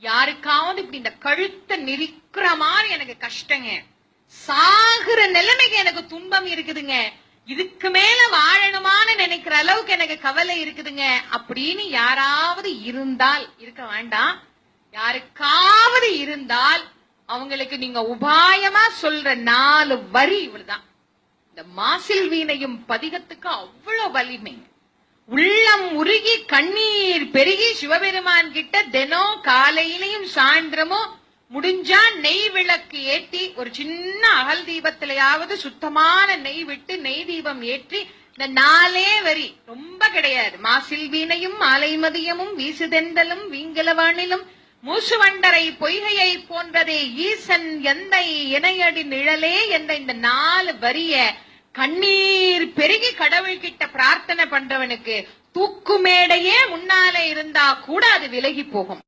யாருக்காவது இப்படி இந்த கழுத்தை நெரிக்கிற மாதிரி எனக்கு கஷ்டங்க. சாகுற நிலைமைக்கு எனக்கு துன்பம் இருக்குதுங்க. இதுக்கு மேல வாழணுமான்னு நினைக்கிற அளவுக்கு எனக்கு கவலை இருக்குதுங்க. அப்படின்னு யாராவது இருந்தால் இருக்க வேண்டாம். யாருக்காவது இருந்தால் அவங்களுக்கு நீங்க உபாயமா சொல்ற நாலு வரி இவ்வளவுதான் இந்த மாசில் வீணையும் பதிகத்துக்கு அவ்வளவு வலிமை உள்ளம் உருகி கண்ணீர் பெருகி சிவபெருமான் கிட்ட தினம் காலையிலையும் சாயந்தரமும் முடிஞ்சா நெய் விளக்கு ஏற்றி ஒரு சின்ன அகல் தீபத்திலையாவது சுத்தமான நெய் விட்டு நெய் தீபம் ஏற்றி இந்த நாலே வரி. ரொம்ப கிடையாது. மாசில் வீணையும் மாலை மதியமும் வீசுதெந்தலும் வீங்கலவானிலும் மூசுவண்டரை பொய்கையை போன்றதே ஈசன் எந்தை இணையடி நிழலே என்ற இந்த நாலு வரிய கண்ணீர் பெருகி கடவுள்கிட்ட பிரார்த்தனை பண்றவனுக்கு தூக்கு மேடையே முன்னாலே இருந்தா கூட அது விலகி போகும்.